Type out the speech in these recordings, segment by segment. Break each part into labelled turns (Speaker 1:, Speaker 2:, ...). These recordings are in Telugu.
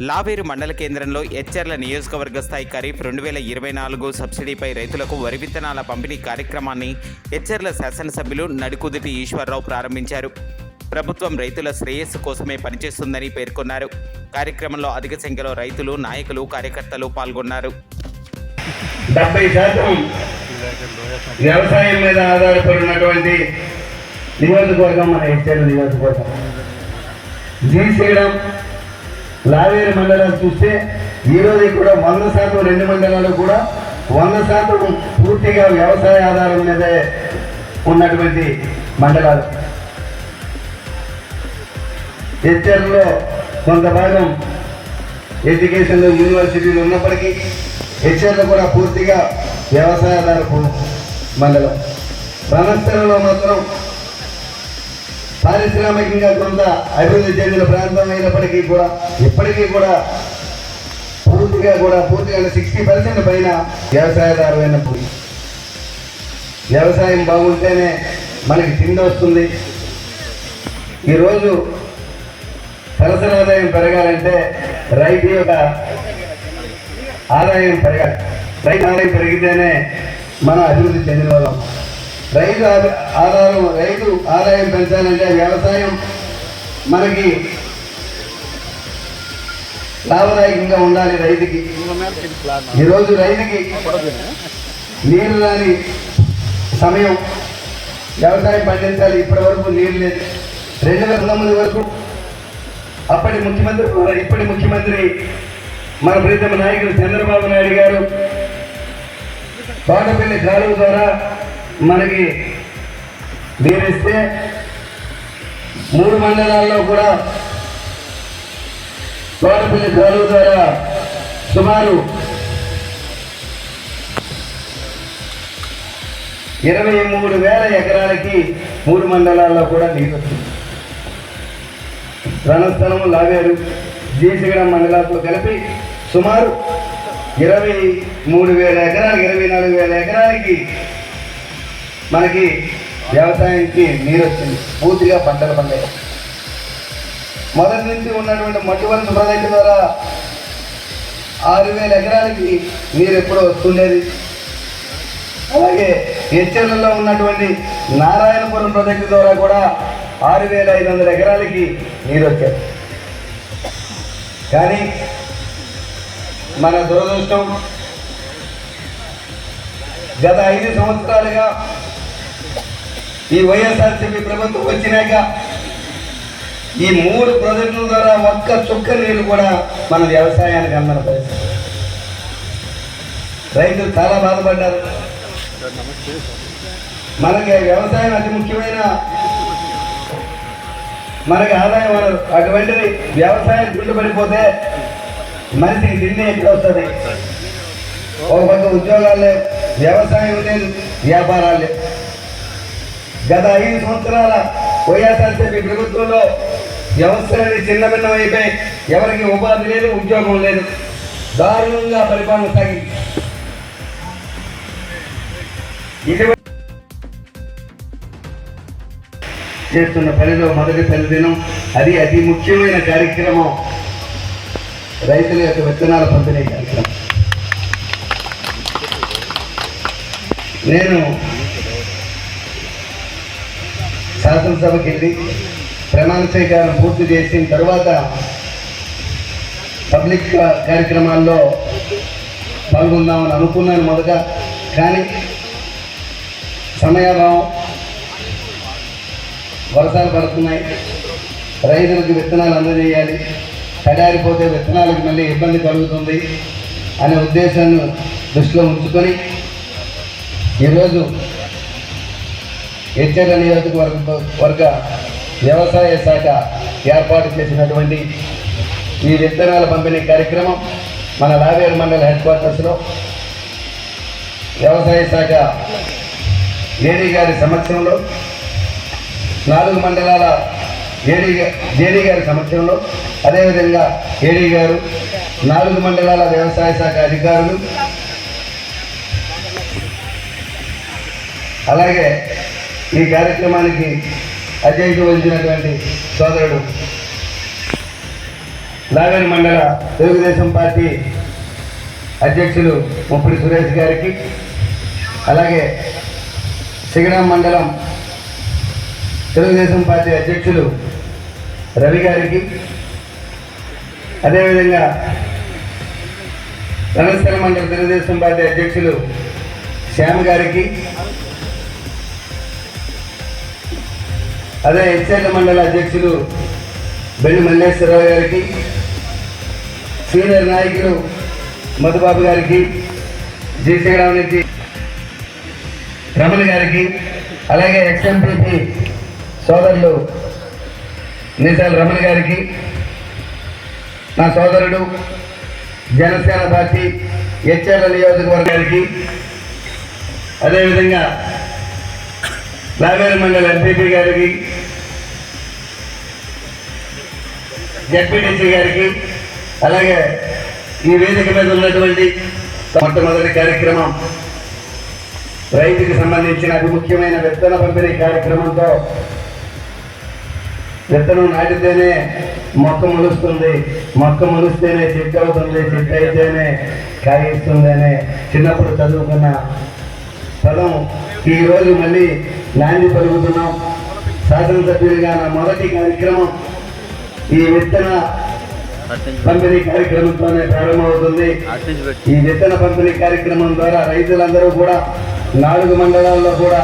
Speaker 1: లావేరు మండల కేంద్రంలో హెచ్ఆర్ల నియోజకవర్గ స్థాయి ఖరీఫ్ రెండు వేల ఇరవై నాలుగు సబ్సిడీపై రైతులకు వరి విత్తనాల పంపిణీ కార్యక్రమాన్ని హెచ్ఆర్ల శాసనసభ్యులు నడికుదిటి ఈశ్వరరావు ప్రారంభించారు. ప్రభుత్వం రైతుల శ్రేయస్సు కోసమే పనిచేస్తుందని పేర్కొన్నారు. కార్యక్రమంలో అధిక సంఖ్యలో రైతులు నాయకులు కార్యకర్తలు పాల్గొన్నారు.
Speaker 2: డెబ్బై శాతం వ్యవసాయం మీద ఆధారపడినటువంటి నియోజకవర్గం మన హెచ్చరి నియోజకవర్గం. శ్రీశైలం లావేరు మండలాలు చూస్తే ఈరోజు కూడా వంద శాతం రెండు మండలాలు కూడా వంద శాతం పూర్తిగా వ్యవసాయ ఆధారం మీదే ఉన్నటువంటి మండలాలు. హెచ్ఆర్లో కొంత భాగం ఎడ్యుకేషన్లో యూనివర్సిటీలు ఉన్నప్పటికీ హెచ్ఆర్లో కూడా పూర్తిగా వ్యవసాయాధారపు మండలం. రణస్థలంలో మాత్రం పారిశ్రామికంగా కొంత అభివృద్ధి చెందిన ప్రాంతం అయినప్పటికీ కూడా ఇప్పటికీ కూడా పూర్తిగా కూడా పూర్తిగా సిక్స్టీ పర్సెంట్ పైన వ్యవసాయదారులైన భూమి వ్యవసాయం బాగుంటేనే మనకి తిండి వస్తుంది. ఈరోజు సరసర ఆదాయం పెరగాలంటే రైతు యొక్క ఆదాయం పెరగాలి. రైతు ఆదాయం పెరిగితేనే మనం అభివృద్ధి చెందిన వాళ్ళం. రైతు ఆధారం రైతు ఆదాయం పెంచాలంటే వ్యవసాయం మనకి లాభదాయకంగా ఉండాలి రైతుకి. ఈరోజు రైతుకి నీరు రాని సమయం వ్యవసాయం పండించాలి ఇప్పటి వరకు నీరు లేదు. రెండు వేల పంతొమ్మిది వరకు అప్పటి ముఖ్యమంత్రి ఇప్పటి ముఖ్యమంత్రి మన ప్రీతమ నాయకుడు చంద్రబాబు నాయుడు గారు తోటపల్లి కాలువ ద్వారా మనకి నీరిస్తే మూడు మండలాల్లో కూడా తోటపల్లి కాలువ ద్వారా సుమారు ఇరవై మూడు వేల ఎకరాలకి మూడు మండలాల్లో కూడా నీరు వస్తుంది రణస్థలం లావేరు జీసగడం మండలాలతో కలిపి సుమారు ఇరవై మూడు వేల ఎకరాలకి ఇరవై నాలుగు వేల ఎకరాలకి మనకి వ్యవసాయానికి నీరు వచ్చింది. పూర్తిగా పంటలు పండాయి మొదటి నుంచి ఉన్నటువంటి మట్టువలస ప్రాజెక్టు ద్వారా ఆరు వేల ఎకరాలకి నీరు ఎప్పుడో వస్తుండేది. అలాగే హెచ్చర్లలో ఉన్నటువంటి నారాయణపురం ప్రాజెక్టు ద్వారా కూడా ఆరు వేల ఐదు వందల ఎకరాలకి నీరు వచ్చారు కానీ మన దురదృష్టం గత ఐదు సంవత్సరాలుగా ఈ వైఎస్ఆర్సీపీ ప్రభుత్వం వచ్చినాక ఈ మూడు ప్రాజెక్టుల ద్వారా ఒక్క చుక్క నీరు కూడా మన వ్యవసాయానికి అందన పరిస్థితి. రైతులు చాలా బాధపడ్డారు. మనకి వ్యవసాయం అతి ముఖ్యమైన మనకి ఆదాయం వనరు అటువంటిది వ్యవసాయం గుండుపడిపోతే మనిషికి తిండి ఎక్కడ వస్తుంది? ఒక పక్క ఉద్యోగాలు లేవు వ్యవసాయం లేదు వ్యాపారాలు లేవు. గత ఐదు సంవత్సరాల వైఎస్ఆర్సీపీ ప్రభుత్వంలో వ్యవసాయాన్ని చిన్న భిన్నం అయిపోయి ఎవరికి ఉపాధి లేదు ఉద్యోగం లేదు. దారుణంగా పరిపాలన సాగింది. చేస్తున్న పనిలో మొదటి పని దినం అది అతి ముఖ్యమైన కార్యక్రమం. రైతుల యొక్క విత్తనాల పంపిణీ కార్యక్రమం. నేను శాసనసభకి వెళ్ళి ప్రమాణ స్వీకారం పూర్తి చేసిన తర్వాత పబ్లిక్ కార్యక్రమాల్లో పాల్గొందామని అనుకున్నాను మొదట. కానీ సమయాభావం వర్షాలు పడుతున్నాయి. రైతులకు విత్తనాలు అందజేయాలి. తడారిపోతే విత్తనాలకు మళ్ళీ ఇబ్బంది కలుగుతుంది అనే ఉద్దేశాన్ని దృష్టిలో ఉంచుకొని ఈరోజు హెచ్చర నియోజకవర్గ వర్గ వ్యవసాయ శాఖ ఏర్పాటు చేసినటువంటి ఈ విత్తనాల పంపిణీ కార్యక్రమం మన లావేరు మండల హెడ్ క్వార్టర్స్లో వ్యవసాయ శాఖ ఏడీ గారి సమక్షంలో నాలుగు మండలాల ఏడీ జేడీ గారి సమక్షంలో అదేవిధంగా ఏడీ గారు నాలుగు మండలాల వ్యవసాయ శాఖ అధికారులు అలాగే ఈ కార్యక్రమానికి అధ్యక్షత వహించినటువంటి సోదరుడు లాగని మండల తెలుగుదేశం పార్టీ అధ్యక్షులు ముప్పిడి సురేష్ గారికి అలాగే సిగడం మండలం తెలుగుదేశం పార్టీ అధ్యక్షులు రవి గారికి అదేవిధంగా రణస్థల మండల తెలుగుదేశం పార్టీ అధ్యక్షులు శ్యామ్ గారికి అదే హెచ్ఎల్ మండల అధ్యక్షులు బెల్లి మల్లేశ్వరరావు గారికి సీనియర్ నాయకులు మధుబాబు గారికి జీసీగడం నుంచి రమణ గారికి అలాగే ఎక్స్ఎంపీపీ సోదరులు నిజాల రమణ గారికి నా సోదరుడు జనసేన పార్టీ హెచ్ఎల్ నియోజకవర్గానికి అదేవిధంగా లావేరు మండల ఎంపీపీ గారికి జడ్పీటీసీ గారికి అలాగే ఈ వేదిక మీద ఉన్నటువంటి మొట్టమొదటి కార్యక్రమం రైతుకి సంబంధించిన అతి ముఖ్యమైన విత్తన పంపిణీ కార్యక్రమంతో విత్తనం నాటితేనే మొక్క మొలుస్తుంది. మొక్క మొలిస్తేనే చెట్టు అవుతుంది. చెట్టు అయితేనే కాయిస్తుంది అనే చిన్నప్పుడు చదువుకున్న పదం ఈ రోజు మళ్ళీ ల్యాండ్ పలుకుతున్నాం. శాసనసభ్యులుగా నా మొదటి కార్యక్రమం ఈ విత్తన పంపిణీ కార్యక్రమంతోనే ప్రారంభమవుతుంది. ఈ విత్తన పంపిణీ కార్యక్రమం ద్వారా రైతులందరూ కూడా నాలుగు మండలాల్లో కూడా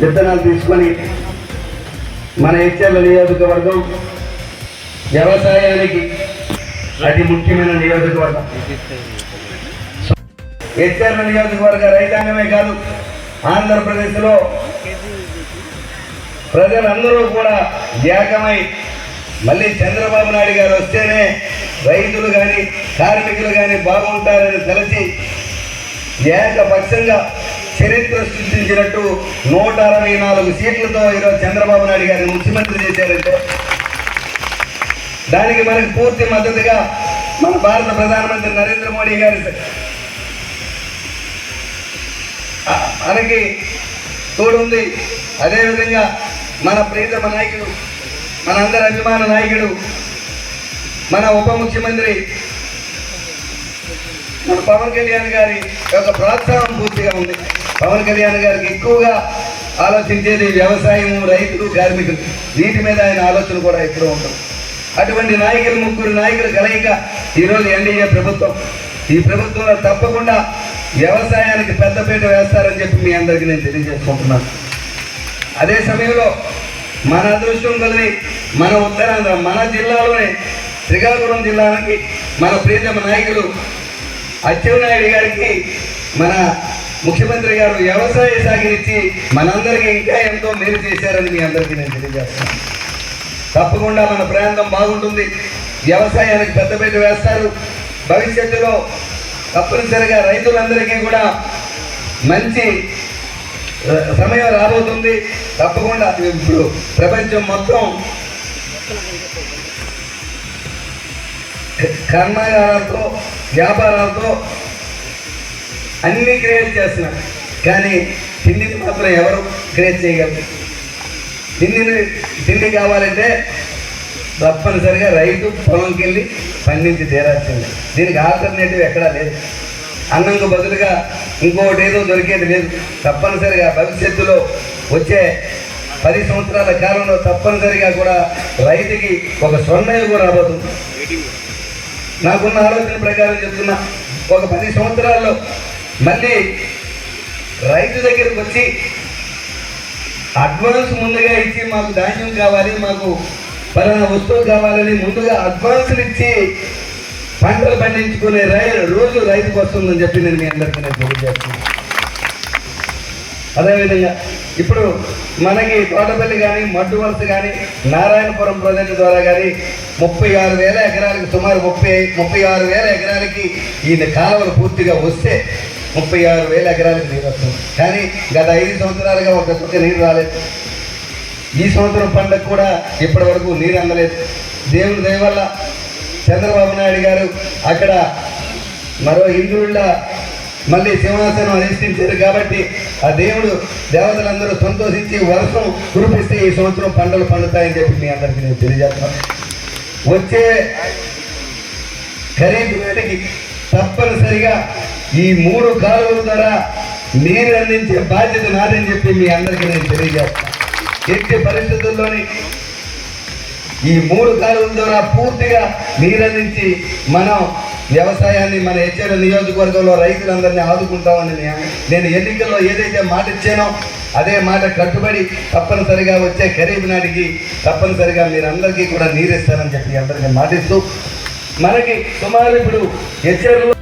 Speaker 2: విత్తనాలు తీసుకొని మన హెచ్ఎల్ నియోజకవర్గం వ్యవసాయానికి అతి ముఖ్యమైన నియోజకవర్గం. హెచ్ఎల్ నియోజకవర్గ రైతాంగమే కాదు ఆంధ్రప్రదేశ్లో ప్రజలందరూ కూడా ఏకమై మళ్ళీ చంద్రబాబు నాయుడు గారు వస్తేనే రైతులు కానీ కార్మికులు కానీ బాగుంటారని తెలిసి ఏకపక్షంగా చరిత్ర సృష్టించినట్టు నూట అరవై నాలుగు సీట్లతో ఈరోజు చంద్రబాబు నాయుడు గారిని ముఖ్యమంత్రి చేశారంటే దానికి మనకి పూర్తి మద్దతుగా మన భారత ప్రధానమంత్రి నరేంద్ర మోడీ గారి మనకి తోడుంది అదేవిధంగా మన ప్రియతమ నాయకుడు మన అందరి అభిమాన నాయకుడు మన ఉప ముఖ్యమంత్రి మన పవన్ కళ్యాణ్ గారి యొక్క ప్రోత్సాహం పూర్తిగా ఉంది. పవన్ కళ్యాణ్ గారికి ఎక్కువగా ఆలోచించేది వ్యవసాయం రైతులు కార్మికులు. వీటి మీద ఆయన ఆలోచన కూడా ఎప్పుడూ ఉంటుంది అటువంటి నాయకులు ముగ్గురు నాయకులు కలయిక ఈరోజు ఎన్డీఏ ప్రభుత్వం. ఈ ప్రభుత్వంలో తప్పకుండా వ్యవసాయానికి పెద్దపీట వేస్తారని చెప్పి మీ అందరికీ నేను తెలియజేసుకుంటున్నాను. అదే సమయంలో మన అదృష్టం కొద్ది మన ఉత్తరాంధ్ర మన జిల్లాలోనే శ్రీకాకుళం జిల్లాకి మన ప్రియతమ నాయకులు అచ్చెన్నాయుడు గారికి మన ముఖ్యమంత్రి గారు వ్యవసాయ సాగినిచ్చి మనందరికీ ఇంకా ఎంతో మేలు చేశారని మీ అందరికీ నేను తెలియజేస్తాను తప్పకుండా మన ప్రాంతం బాగుంటుంది. వ్యవసాయానికి పెద్దపీట వేస్తారు. భవిష్యత్తులో తప్పనిసరిగా రైతులందరికీ కూడా మంచి సమయం రాబోతుంది. తప్పకుండా ఇప్పుడు ప్రపంచం మొత్తం కర్మాగారాలతో వ్యాపారాలతో అన్ని క్రియేట్ చేస్తున్నారు. కానీ తిండిని మాత్రం ఎవరు క్రియేట్ చేయగలరు? తిండిని తిండి కావాలంటే తప్పనిసరిగా రైతు పొలంకి వెళ్ళి పండించి తీరాల్సింది. దీనికి ఆల్టర్నేటివ్ ఎక్కడా లేదు. అన్నంకు బదులుగా ఇంకొకటి ఏదో దొరికేది లేదు. తప్పనిసరిగా భవిష్యత్తులో వచ్చే పది సంవత్సరాల కాలంలో తప్పనిసరిగా కూడా రైతుకి ఒక స్వర్ణయుగం రాబోతుంది. నాకున్న ఆలోచన ప్రకారం చెప్తున్నా ఒక పది సంవత్సరాల్లో మళ్ళీ రైతు దగ్గరకు వచ్చి అడ్వాన్స్ ముందుగా ఇచ్చి మాకు ధాన్యం కావాలి మాకు పలానా వస్తువు కావాలని ముందుగా అడ్వాన్సులు ఇచ్చి పంటలు పండించుకునే రైలు రోజు రైతుకు వస్తుందని చెప్పి నేను మీ అందరికీ నేను తెలియజేస్తున్నాను. అదేవిధంగా ఇప్పుడు మనకి తోటపల్లి కానీ మడ్డు వలస కానీ నారాయణపురం ప్రాజెక్టు ద్వారా కానీ ముప్పై ఆరు వేల ఎకరాలకి సుమారు ముప్పై ముప్పై ఆరు వేల ఎకరాలకి ఈయన కాలువలు పూర్తిగా వస్తే ముప్పై ఆరు వేల ఎకరాలకు నీరు వస్తుంది. కానీ గత ఐదు సంవత్సరాలుగా ఒక చుక్క నీరు రాలేదు. ఈ సంవత్సరం పంటకు కూడా ఇప్పటి వరకు నీరు అందలేదు. దేవుని దయవల్ల చంద్రబాబు నాయుడు గారు అక్కడ మరో హిందువుల మళ్ళీ సింహాసనం అధిష్ఠించారు కాబట్టి ఆ దేవుడు దేవతలందరూ సంతోషించి వర్షం కురిపిస్తే ఈ సంవత్సరం పంటలు పండుతాయని చెప్పి మీ అందరికీ నేను తెలియజేస్తాను. వచ్చే ఖరీదు వేటకి తప్పనిసరిగా ఈ మూడు కాలువల ద్వారా నీరు అందించే బాధ్యత నాదని చెప్పి మీ అందరికీ నేను తెలియజేస్తాను. ఎట్టి పరిస్థితుల్లోని ఈ మూడు కాలువల ద్వారా పూర్తిగా నీరందించి మనం వ్యవసాయాన్ని మన హెచ్ఎల్ నియోజకవర్గంలో రైతులందరినీ ఆదుకుంటామని నేను- ఎన్నికల్లో ఏదైతే మాట ఇచ్చానో అదే మాట కట్టుబడి తప్పనిసరిగా వచ్చే ఖరీఫ్ నాటికి తప్పనిసరిగా మీరందరికీ కూడా నీరిస్తానని చెప్పి అందరికీ మాటిస్తూ మనకి సుమారు ఇప్పుడు హెచ్చరిలో